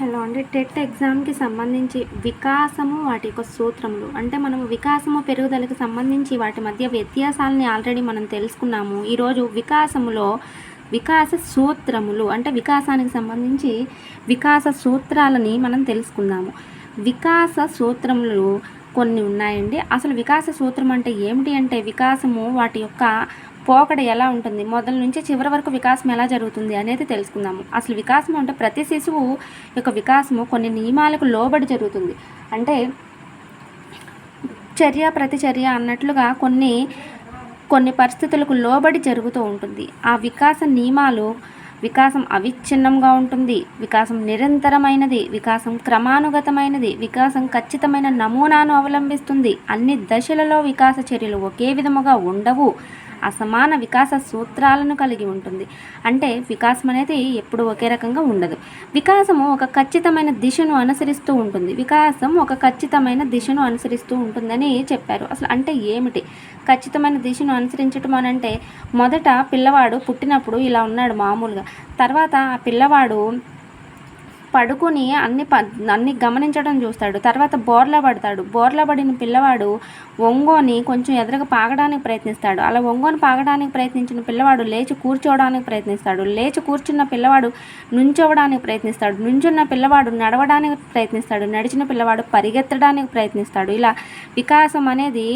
Hello అండి. TET ఎగ్జామ్కి సంబంధించి వికాసము వాటి యొక్క సూత్రములు. అంటే మనం వికాసము పెరుగుదలకు సంబంధించి వాటి మధ్య వ్యత్యాసాలని ఆల్రెడీ మనం తెలుసుకున్నాము. ఈరోజు వికాసములో వికాస సూత్రములు అంటే వికాసానికి సంబంధించి వికాస సూత్రాలని మనం తెలుసుకుందాము. వికాస సూత్రములు కొన్ని ఉన్నాయండి. అసలు వికాస సూత్రం అంటే ఏమిటి? అంటే వికాసము వాటి యొక్క పోకడ ఎలా ఉంటుంది? మొదల నుంచి చివరి వరకు వికాసం ఎలా జరుగుతుంది అనేది తెలుసుకుందాము. అసలు వికాసం అంటే ప్రతి శిశువు యొక్క వికాసము కొన్ని నియమాలకు లోబడి జరుగుతుంది. అంటే చర్య ప్రతిచర్య అన్నట్లుగా కొన్ని కొన్ని పరిస్థితులకు లోబడి జరుగుతూ ఉంటుంది. ఆ వికాస నియమాలు వికాసం అవిచ్ఛిన్నంగా ఉంటుంది. వికాసం నిరంతరమైనది. వికాసం క్రమానుగతమైనది. వికాసం ఖచ్చితమైన నమూనాను అవలంబిస్తుంది. అన్ని దశలలో వికాస చర్యలు ఒకే విధముగా ఉండవు. అసమాన వికాస సూత్రాలను కలిగి ఉంటుంది. అంటే వికాసం అనేది ఎప్పుడు ఒకే రకంగా ఉండదు. వికాసము ఒక ఖచ్చితమైన దిశను అనుసరిస్తూ ఉంటుంది. వికాసం ఒక ఖచ్చితమైన దిశను అనుసరిస్తూ ఉంటుందని చెప్పారు. అసలు అంటే ఏమిటి? ఖచ్చితమైన దిశను అనుసరించటం అని అంటే మొదట పిల్లవాడు పుట్టినప్పుడు ఇలా ఉన్నాడు మామూలుగా. తర్వాత ఆ పిల్లవాడు పడుకుని అన్ని ప అన్ని గమనించడం చూస్తాడు. తర్వాత బోర్లా పడతాడు. బోర్లా పడిన పిల్లవాడు ఒంగోని కొంచెం ఎదురుగా పాగడానికి ప్రయత్నిస్తాడు. అలా ఒంగోని పాగడానికి ప్రయత్నించిన పిల్లవాడు లేచి కూర్చోవడానికి ప్రయత్నిస్తాడు. లేచి కూర్చున్న పిల్లవాడు నుంచోవడానికి ప్రయత్నిస్తాడు. నుంచున్న పిల్లవాడు నడవడానికి ప్రయత్నిస్తాడు. నడిచిన పిల్లవాడు పరిగెత్తడానికి ప్రయత్నిస్తాడు. ఇలా వికాసం అనేది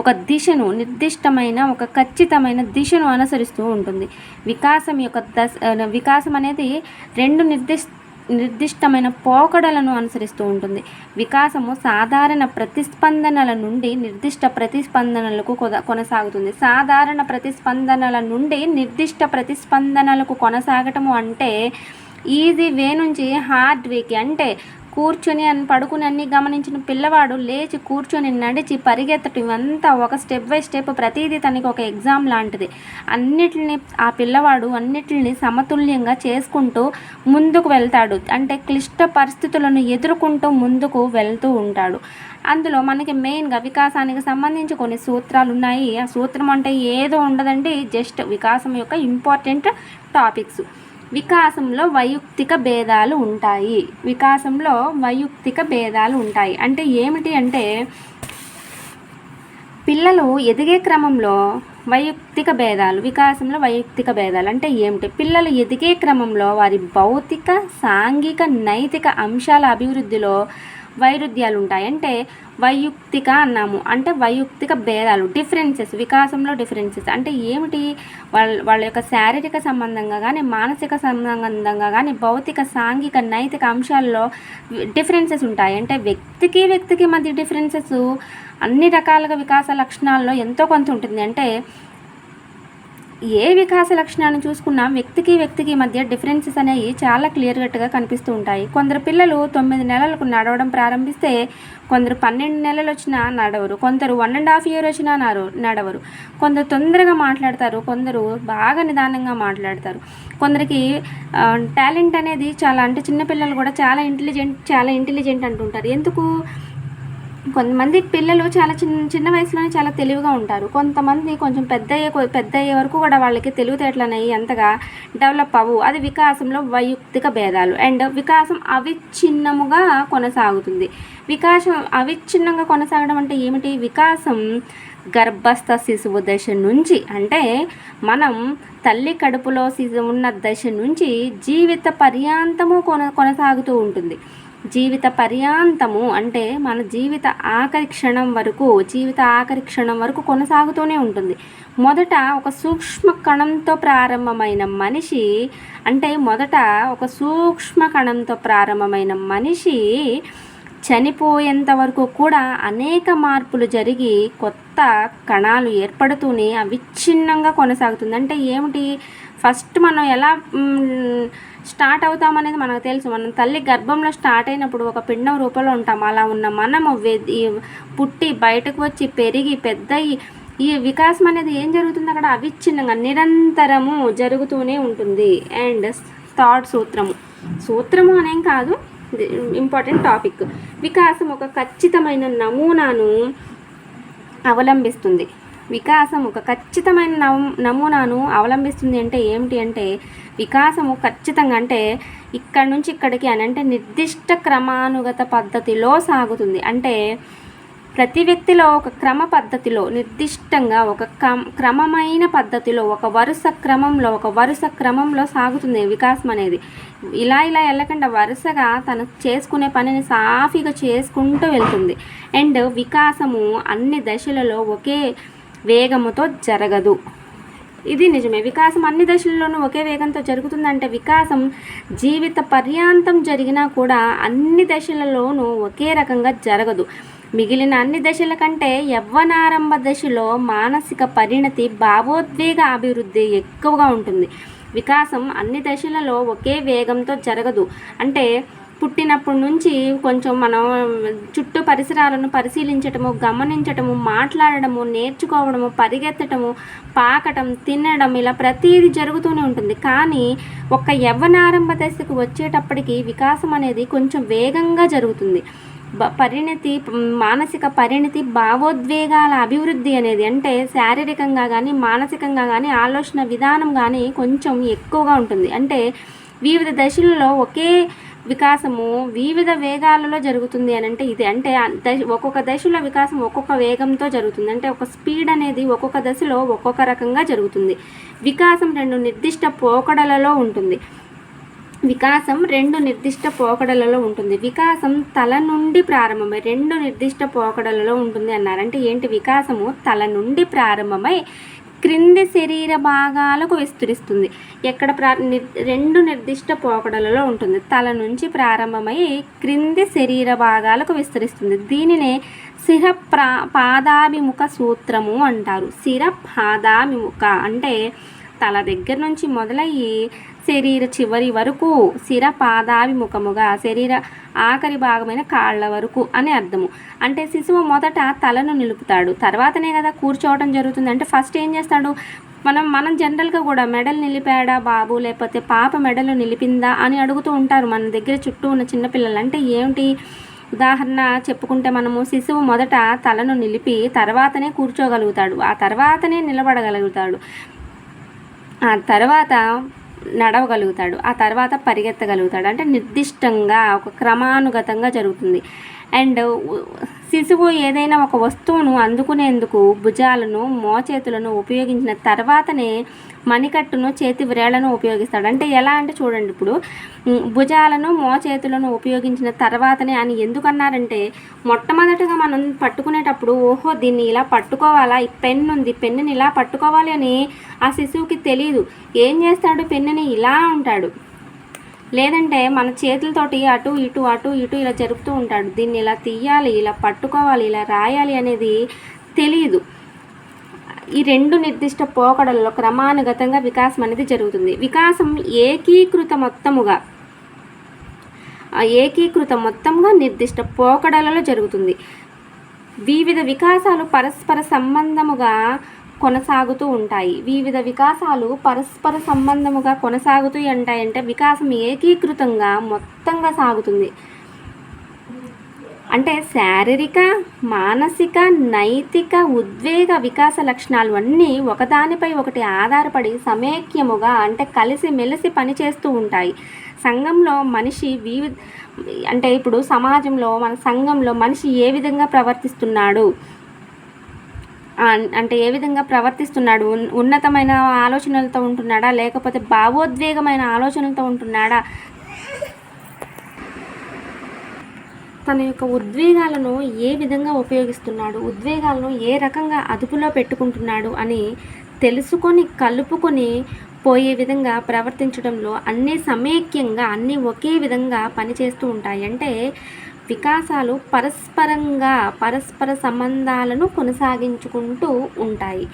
ఒక దిశను నిర్దిష్టమైన ఒక ఖచ్చితమైన దిశను అనుసరిస్తూ ఉంటుంది. వికాసం యొక్క దశ వికాసం అనేది రెండు నిర్దిష్ట నిర్దిష్టమైన పోకడలను అనుసరిస్తూ ఉంటుంది. వికాసము సాధారణ ప్రతిస్పందనల నుండి నిర్దిష్ట ప్రతిస్పందనలకు కొనసాగుతుంది. సాధారణ ప్రతిస్పందనల నుండి నిర్దిష్ట ప్రతిస్పందనలకు కొనసాగటము అంటే ఈజీ వే నుంచి హార్డ్ వేకి అంటే కూర్చొని అని పడుకుని అన్ని గమనించిన పిల్లవాడు లేచి కూర్చొని నడిచి పరిగెత్తటం ఇవంతా ఒక స్టెప్ బై స్టెప్ ప్రతిదీ తనకి ఒక ఎగ్జామ్ లాంటిది. అన్నిటిని ఆ పిల్లవాడు అన్నిటిని సమతుల్యంగా చేసుకుంటూ ముందుకు వెళ్తాడు. అంటే క్లిష్ట పరిస్థితులను ఎదుర్కొంటూ ముందుకు వెళ్తూ ఉంటాడు. అందులో మనకి మెయిన్గా వికాసానికి సంబంధించి కొన్ని సూత్రాలు ఉన్నాయి. ఆ సూత్రం అంటే ఏదో ఉండదండి జస్ట్ వికాసం యొక్క ఇంపార్టెంట్ టాపిక్స్ వికాసంలో వైయక్తిక భేదాలు ఉంటాయి. వికాసంలో వైయుక్తిక భేదాలు ఉంటాయి. అంటే ఏమిటి అంటే పిల్లలు ఎదిగే క్రమంలో వైయక్తిక భేదాలు వికాసంలో వైయక్తిక భేదాలు అంటే ఏమిటి? పిల్లలు ఎదిగే క్రమంలో వారి భౌతిక సాంఘిక నైతిక అంశాల అభివృద్ధిలో వైరుధ్యాలు ఉంటాయి అంటే వైయుక్తిక అన్నాము. అంటే వైయుక్తిక భేదాలు డిఫరెన్సెస్ వికాసంలో డిఫరెన్సెస్ అంటే ఏమిటి? వాళ్ళ వాళ్ళ యొక్క శారీరక సంబంధంగా కానీ మానసిక సంబంధంగా కానీ భౌతిక సాంఘిక నైతిక అంశాల్లో డిఫరెన్సెస్ ఉంటాయి. అంటే వ్యక్తికి వ్యక్తికి మధ్య డిఫరెన్సెస్ అన్ని రకాలుగా వికాస లక్షణాల్లో ఎంతో కొంత ఉంటుంది. అంటే ఏ వికాస లక్షణాన్ని చూసుకున్నా వ్యక్తికి వ్యక్తికి మధ్య డిఫరెన్సెస్ అనేవి చాలా క్లియర్ కట్గా కనిపిస్తూ ఉంటాయి. కొందరు పిల్లలు తొమ్మిది నెలలకు నడవడం ప్రారంభిస్తే కొందరు పన్నెండు నెలలు వచ్చినా నడవరు కొందరు వన్ అండ్ హాఫ్ ఇయర్ వచ్చినా నడవరు. కొందరు తొందరగా మాట్లాడతారు కొందరు బాగా నిదానంగా మాట్లాడతారు. కొందరికి టాలెంట్ అనేది చాలా అంటే చిన్నపిల్లలు కూడా చాలా ఇంటెలిజెంట్ చాలా ఇంటెలిజెంట్ అంటుంటారు. ఎందుకు? కొంతమంది పిల్లలు చాలా చిన్న చిన్న వయసులోనే చాలా తెలివిగా ఉంటారు. కొంతమంది కొంచెం పెద్ద అయ్యే పెద్ద అయ్యే వరకు కూడా వాళ్ళకి తెలివితేటలు అనేవి ఎంతగా డెవలప్ అవ్వు. అది వికాసంలో వైయుక్తిక భేదాలు. అండ్ వికాసం అవిచ్ఛిన్నముగా కొనసాగుతుంది. వికాసం అవిచ్ఛిన్నంగా కొనసాగడం అంటే ఏమిటి? వికాసం గర్భస్థ శిశువు దశ నుంచి అంటే మనం తల్లి కడుపులో శిశువు ఉన్న దశ నుంచి జీవిత పర్యాంతము కొన కొనసాగుతూ ఉంటుంది. జీవిత పర్యాంతము అంటే మన జీవిత ఆఖరి క్షణం వరకు జీవిత ఆఖరి క్షణం వరకు కొనసాగుతూనే ఉంటుంది. మొదట ఒక సూక్ష్మ కణంతో ప్రారంభమైన మనిషి అంటే మొదట ఒక సూక్ష్మ కణంతో ప్రారంభమైన మనిషి చనిపోయేంత వరకు కూడా అనేక మార్పులు జరిగి కొత్త కణాలు ఏర్పడుతూనే అవిచ్ఛిన్నంగా కొనసాగుతుంది. అంటే ఏమిటి? ఫస్ట్ మనం ఎలా స్టార్ట్ అవుతామనేది మనకు తెలుసు. మనం తల్లి గర్భంలో స్టార్ట్ అయినప్పుడు ఒక పిండం రూపంలో ఉంటాం. అలా ఉన్న మనము పుట్టి బయటకు వచ్చి పెరిగి పెద్దయి ఈ వికాసం అనేది ఏం జరుగుతుంది అక్కడ? అవిచ్ఛిన్నంగా నిరంతరము జరుగుతూనే ఉంటుంది. అండ్ థాట్ సూత్రము. సూత్రము అనేం కాదు. Important topic. వికాసం ఒక ఖచ్చితమైన నమూనాను అవలంబిస్తుంది. వికాసం ఒక ఖచ్చితమైన నమ నమూనాను అవలంబిస్తుంది అంటే ఏమిటి అంటే వికాసము ఖచ్చితంగా అంటే ఇక్కడ నుంచి ఇక్కడికి అని అంటే నిర్దిష్ట క్రమానుగత పద్ధతిలో సాగుతుంది. అంటే ప్రతి వ్యక్తిలో ఒక క్రమ పద్ధతిలో నిర్దిష్టంగా ఒక క్రమమైన పద్ధతిలో ఒక వరుస క్రమంలో ఒక వరుస క్రమంలో సాగుతుంది వికాసం అనేది. ఇలా ఇలా వెళ్ళకుండా వరుసగా తను చేసుకునే పనిని సాఫీగా చేసుకుంటూ వెళ్తుంది. అండ్ వికాసము అన్ని దశలలో ఒకే వేగముతో జరగదు. ఇది నిజమే. వికాసం అన్ని దశల్లోనూ ఒకే వేగంతో జరుగుతుందంటే వికాసం జీవిత పర్యాంతం జరిగినా కూడా అన్ని దశలలోనూ ఒకే రకంగా జరగదు. మిగిలిన అన్ని దశల కంటే యవ్వనారంభ దశలో మానసిక పరిణతి భావోద్వేగ అభివృద్ధి ఎక్కువగా ఉంటుంది. వికాసం అన్ని దశలలో ఒకే వేగంతో జరగదు. అంటే పుట్టినప్పటి నుంచి కొంచెం మనం చుట్టూ పరిసరాలను పరిశీలించటము గమనించటము మాట్లాడటము నేర్చుకోవడము పరిగెత్తటము పాకటం తినడం ఇలా ప్రతిదీ జరుగుతూనే ఉంటుంది. కానీ ఒక యవ్వనారంభ దశకు వచ్చేటప్పటికి వికాసం అనేది కొంచెం వేగంగా జరుగుతుంది. పరిణతి మానసిక పరిణతి భావోద్వేగాల అభివృద్ధి అనేది అంటే శారీరకంగా కానీ మానసికంగా కానీ ఆలోచన విధానం కానీ కొంచెం ఎక్కువగా ఉంటుంది. అంటే వివిధ దశలలో ఒకే వికాసము వివిధ వేగాలలో జరుగుతుంది అని అంటే ఇది. అంటే దశ ఒక్కొక్క దశలో వికాసం ఒక్కొక్క వేగంతో జరుగుతుంది. అంటే ఒక స్పీడ్ అనేది ఒక్కొక్క దశలో ఒక్కొక్క రకంగా జరుగుతుంది. వికాసం రెండు నిర్దిష్ట పోకడలలో ఉంటుంది. వికాసం రెండు నిర్దిష్ట పోకడలలో ఉంటుంది. వికాసం తల నుండి ప్రారంభమై రెండు నిర్దిష్ట పోకడలలో ఉంటుంది అన్నారు. అంటే ఏంటి? వికాసము తల నుండి ప్రారంభమై క్రింది శరీర భాగాలకు విస్తరిస్తుంది. ఎక్కడ ప్రా రెండు నిర్దిష్ట పోకడలలో ఉంటుంది. తల నుంచి ప్రారంభమై క్రింది శరీర భాగాలకు విస్తరిస్తుంది. దీనినే శిర ప్రా పాదాభిముఖ సూత్రము అంటారు. శిర పాదాభిముఖ అంటే తల దగ్గర నుంచి మొదలయ్యి శరీర చివరి వరకు శిర పాదాభిముఖముగా శరీర ఆఖరి భాగమైన కాళ్ళ వరకు అని అర్థము. అంటే శిశువు మొదట తలను నిలుపుతాడు. తర్వాతనే కదా కూర్చోవడం జరుగుతుంది. అంటే ఫస్ట్ ఏం చేస్తాడు? మనం మనం జనరల్గా కూడా మెడల్ నిలిపాడా బాబు? లేకపోతే పాప మెడలు నిలిపిందా అని అడుగుతూ ఉంటారు మన దగ్గర చుట్టూ ఉన్న చిన్నపిల్లలు అంటే ఏమిటి? ఉదాహరణ చెప్పుకుంటే మనము శిశువు మొదట తలను నిలిపి తర్వాతనే కూర్చోగలుగుతాడు. ఆ తర్వాతనే నిలబడగలుగుతాడు. ఆ తర్వాత నడవగలుగుతాడు. ఆ తర్వాత పరిగెత్తగలుగుతాడు. అంటే నిర్దిష్టంగా ఒక క్రమానుగతంగా జరుగుతుంది. అండ్ శిశువు ఏదైనా ఒక వస్తువును అందుకునేందుకు భుజాలను మోచేతులను ఉపయోగించిన తర్వాతనే మణికట్టును చేతి వ్రేళ్ళను ఉపయోగిస్తాడు. అంటే ఎలా అంటే చూడండి ఇప్పుడు భుజాలను మోచేతులను ఉపయోగించిన తర్వాతనే అని ఎందుకన్నారంటే మొట్టమొదటగా మనం పట్టుకునేటప్పుడు ఓహో దీన్ని ఇలా పట్టుకోవాలా? ఈ పెన్ను ఉంది పెన్నుని ఇలా పట్టుకోవాలి అని ఆ శిశువుకి తెలియదు ఏం చేస్తాడు? పెన్నుని ఇలా ఉంటాడు. లేదంటే మన చేతులతోటి అటు ఇటు అటు ఇటు ఇలా జరుపుతూ ఉంటాడు. దీన్ని ఇలా తీయాలి ఇలా పట్టుకోవాలి ఇలా రాయాలి అనేది తెలియదు ఈ రెండు నిర్దిష్ట పోకడల్లో క్రమానుగతంగా వికాసం అనేది జరుగుతుంది. వికాసం ఏకీకృత మొత్తముగా ఏకీకృత మొత్తంగా నిర్దిష్ట పోకడలలో జరుగుతుంది. వివిధ వికాసాలు పరస్పర సంబంధముగా కొనసాగుతూ ఉంటాయి. వివిధ వికాసాలు పరస్పర సంబంధముగా కొనసాగుతూ ఉంటాయంటే వికాసం ఏకీకృతంగా మొత్తంగా సాగుతుంది. అంటే శారీరక మానసిక నైతిక ఉద్వేగ వికాస లక్షణాలు అన్నీ ఒకదానిపై ఒకటి ఆధారపడి సమైక్యముగా అంటే కలిసి మెలిసి పనిచేస్తూ ఉంటాయి. సంఘంలో మనిషి వివి అంటే ఇప్పుడు సమాజంలో మన సంఘంలో మనిషి ఏ విధంగా ప్రవర్తిస్తున్నాడు? అంటే ఏ విధంగా ప్రవర్తిస్తున్నాడు? ఉన్నతమైన ఆలోచనలతో ఉంటున్నాడా? లేకపోతే భావోద్వేగమైన ఆలోచనలతో ఉంటున్నాడా? తన యొక్క ఉద్వేగాలను ఏ విధంగా ఉపయోగిస్తున్నాడు ఉద్వేగాలను ఏ రకంగా అదుపులో పెట్టుకుంటున్నాడు అని తెలుసుకొని కలుపుకొని పోయే విధంగా ప్రవర్తించడంలో అన్నీ సమైక్యంగా అన్నీ ఒకే విధంగా పనిచేస్తూ ఉంటాయి. అంటే వికాసాలు పరస్పరంగా పరస్పర సంబంధాలను కొనసాగించుకుంటూ ఉంటాయి.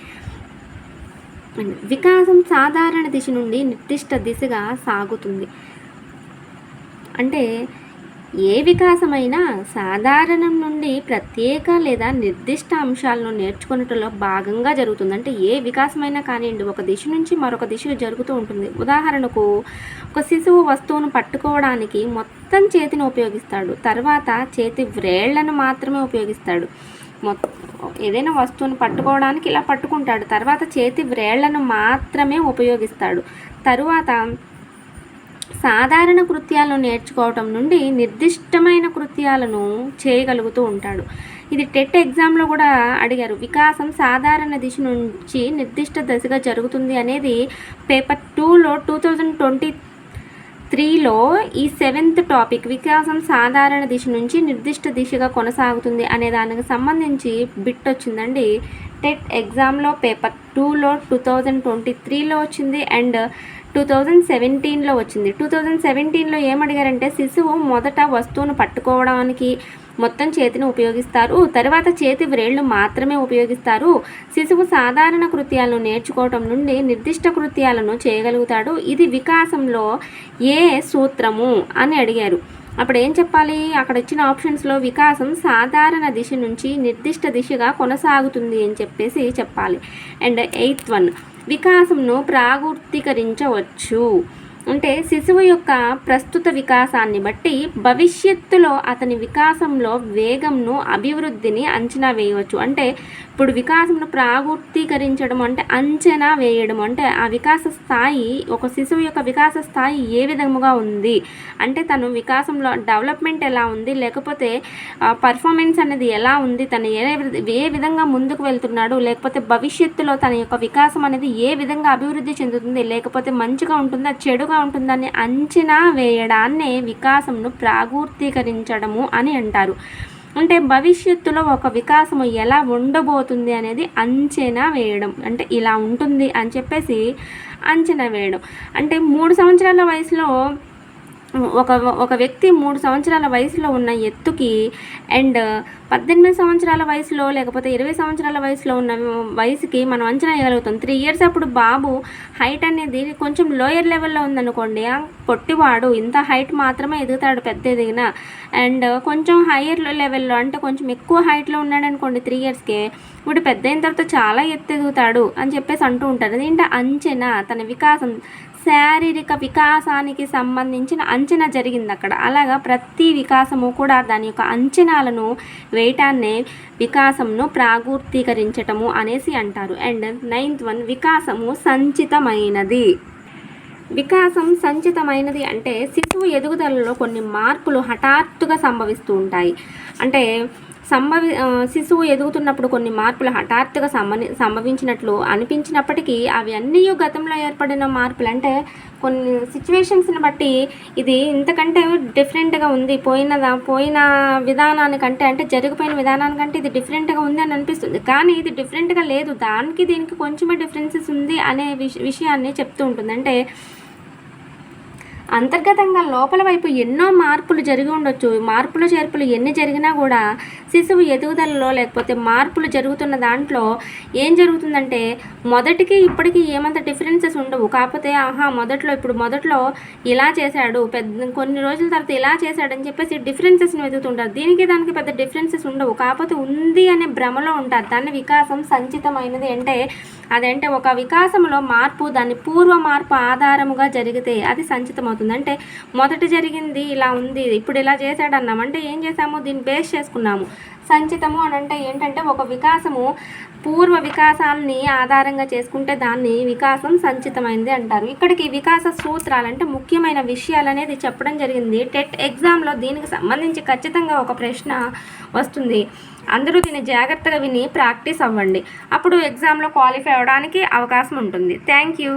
వికాసం సాధారణ దిశ నుండి నిర్దిష్ట దిశగా సాగుతుంది. అంటే ఏ వికాసమైనా సాధారణం నుండి ప్రత్యేక లేదా నిర్దిష్ట అంశాలను నేర్చుకున్నట్లో భాగంగా జరుగుతుంది. అంటే ఏ వికాసమైనా కానివ్వండి ఒక దిశ నుంచి మరొక దిశకు జరుగుతూ ఉంటుంది. ఉదాహరణకు ఒక శిశువు వస్తువును పట్టుకోవడానికి మొత్తం చేతిని ఉపయోగిస్తాడు. తర్వాత చేతి వ్రేళ్ళను మాత్రమే ఉపయోగిస్తాడు. మొత్తం ఏదైనా వస్తువును పట్టుకోవడానికి ఇలా పట్టుకుంటాడు. తర్వాత చేతి వ్రేళ్ళను మాత్రమే ఉపయోగిస్తాడు. తరువాత సాధారణ కృత్యాలను నేర్చుకోవటం నుండి నిర్దిష్టమైన కృత్యాలను చేయగలుగుతూ ఉంటాడు. ఇది టెట్ ఎగ్జామ్లో కూడా అడిగారు. వికాసం సాధారణ దిశ నుంచి నిర్దిష్ట దశగా జరుగుతుంది అనేది పేపర్ టూలో టూ థౌజండ్ ట్వంటీ త్రీలో ఈ సెవెంత్ టాపిక్ వికాసం సాధారణ దిశ నుంచి నిర్దిష్ట దిశగా కొనసాగుతుంది అనే దానికి సంబంధించి బిట్ వచ్చిందండి. టెట్ ఎగ్జామ్లో పేపర్ టూలో టూ థౌజండ్ ట్వంటీ త్రీలో వచ్చింది. అండ్ టూ థౌజండ్ సెవెంటీన్లో వచ్చింది టూ థౌజండ్ సెవెంటీన్లో ఏమడిగారంటే శిశువు మొదట వస్తువును పట్టుకోవడానికి మొత్తం చేతిని ఉపయోగిస్తారు. తర్వాత చేతి వ్రేళ్ళు మాత్రమే ఉపయోగిస్తారు. శిశువు సాధారణ కృత్యాలను నేర్చుకోవటం నుండి నిర్దిష్ట కృత్యాలను చేయగలుగుతాడు. ఇది వికాసంలో ఏ సూత్రము అని అడిగారు. అప్పుడు ఏం చెప్పాలి? అక్కడ ఇచ్చిన ఆప్షన్స్లో వికాసం సాధారణ దిశ నుంచి నిర్దిష్ట దిశగా కొనసాగుతుంది అని చెప్పేసి చెప్పాలి. And eighth one. వికాసంను ప్రాగుర్తీకరించవచ్చు అంటే శిశువు యొక్క ప్రస్తుత వికాసాన్ని బట్టి భవిష్యత్తులో అతని వికాసంలో వేగంను అభివృద్ధిని అంచనా వేయవచ్చు. అంటే ఇప్పుడు వికాసంను ప్రాగుర్తీకరించడం అంటే అంచనా వేయడం అంటే ఆ వికాస స్థాయి ఒక శిశువు యొక్క వికాస స్థాయి ఏ విధముగా ఉంది? అంటే తను వికాసంలో డెవలప్మెంట్ ఎలా ఉంది? లేకపోతే పర్ఫార్మెన్స్ అనేది ఎలా ఉంది? తను ఏ ఏ విధంగా ముందుకు వెళ్తున్నాడు? లేకపోతే భవిష్యత్తులో తన యొక్క వికాసం అనేది ఏ విధంగా అభివృద్ధి చెందుతుంది? లేకపోతే మంచిగా ఉంటుందా? చెడుగా ఉంటుందని అంచనా వేయడాన్నే వికాసంను ప్రాగూర్తీకరించడము అని అంటారు. అంటే భవిష్యత్తులో ఒక వికాసము ఎలా ఉండబోతుంది అనేది అంచనా వేయడం అంటే ఇలా ఉంటుంది అని చెప్పేసి అంచనా వేయడం. అంటే మూడు సంవత్సరాల వయసులో ఒక ఒక వ్యక్తి మూడు సంవత్సరాల వయసులో ఉన్న ఎత్తుకి అండ్ పద్దెనిమిది సంవత్సరాల వయసులో లేకపోతే ఇరవై సంవత్సరాల వయసులో ఉన్న వయసుకి మనం అంచనా వేయగలుగుతాం. త్రీ ఇయర్స్ అప్పుడు బాబు హైట్ అనేది కొంచెం లోయర్ లెవెల్లో ఉందనుకోండి ఆ పొట్టివాడు ఇంత హైట్ మాత్రమే ఎదుగుతాడు పెద్ద ఎదిగిన. అండ్ కొంచెం హైయర్ లెవెల్లో అంటే కొంచెం ఎక్కువ హైట్లో ఉన్నాడు అనుకోండి త్రీ ఇయర్స్కి ఇప్పుడు పెద్ద అయిన తర్వాత చాలా ఎత్తు ఎదుగుతాడు అని చెప్పేసి అంటూ ఉంటారు. అదేంటి? అంచనా తన వికాసం శారీరక వికాసానికి సంబంధించిన అంచనా జరిగింది అక్కడ అలాగా ప్రతి వికాసము కూడా దాని యొక్క అంచనాలను వేయటాన్నే వికాసంను ప్రాగూర్తీకరించటము అనేసి అంటారు. అండ్ నైన్త్ వన్ వికాసము సంచితమైనది. వికాసం సంచితమైనది అంటే శిశువు ఎదుగుదలలో కొన్ని మార్పులు హఠాత్తుగా సంభవిస్తూ ఉంటాయి. అంటే సంభవి శిశువు ఎదుగుతున్నప్పుడు కొన్ని మార్పులు హఠాత్తుగా సంభవి సంభవించినట్లు అనిపించినప్పటికీ అవి అన్నీ గతంలో ఏర్పడిన మార్పులు. అంటే కొన్ని సిచ్యువేషన్స్ని బట్టి ఇది ఇంతకంటే డిఫరెంట్గా ఉంది. పోయినదా పోయిన విధానానికంటే అంటే జరిగిపోయిన విధానానికంటే ఇది డిఫరెంట్గా ఉంది అని అనిపిస్తుంది. కానీ ఇది డిఫరెంట్గా లేదు. దానికి దీనికి కొంచెమే డిఫరెన్సెస్ ఉంది అనే విష విషయాన్ని చెప్తూ ఉంటుంది. అంటే అంతర్గతంగా లోపల వైపు ఎన్నో మార్పులు జరిగి ఉండొచ్చు. మార్పులు చేర్పులు ఎన్ని జరిగినా కూడా శిశువు ఎదుగుదలలో లేకపోతే మార్పులు జరుగుతున్న దాంట్లో ఏం జరుగుతుందంటే మొదటికి ఇప్పటికి ఏమంత డిఫరెన్సెస్ ఉండవు. కాకపోతే ఆహా మొదట్లో ఇప్పుడు మొదట్లో ఇలా చేశాడు పెద్ద కొన్ని రోజుల తర్వాత ఇలా చేశాడని చెప్పేసి డిఫరెన్సెస్ని వెతుకుతుంటారు. దీనికి దానికి పెద్ద డిఫరెన్సెస్ ఉండవు. కాకపోతే ఉంది అనే భ్రమలో ఉంటారు. దాని వికాసం సంచితమైనది అంటే అదంటే ఒక వికాసంలో మార్పు దాని పూర్వ మార్పు ఆధారముగా జరిగితే అది సంచితం అవుతుంది. అంటే మొదట జరిగింది ఇలా ఉంది ఇప్పుడు ఇలా చేశాడు అంటే ఏం చేసాము దీన్ని బేస్ చేసుకున్నాము. సంచితము అని అంటే ఏంటంటే ఒక వికాసము పూర్వ వికాసాన్ని ఆధారంగా చేసుకుంటే దాన్ని వికాసం సంచితమైంది అంటారు. ఇక్కడికి వికాస సూత్రాలు అంటే ముఖ్యమైన విషయాలు అనేది చెప్పడం జరిగింది. టెట్ ఎగ్జామ్లో దీనికి సంబంధించి ఖచ్చితంగా ఒక ప్రశ్న వస్తుంది. అందరూ దీన్ని జాగ్రత్తగా విని ప్రాక్టీస్ అవ్వండి. అప్పుడు ఎగ్జామ్లో క్వాలిఫై అవ్వడానికి అవకాశం ఉంటుంది. Thank you.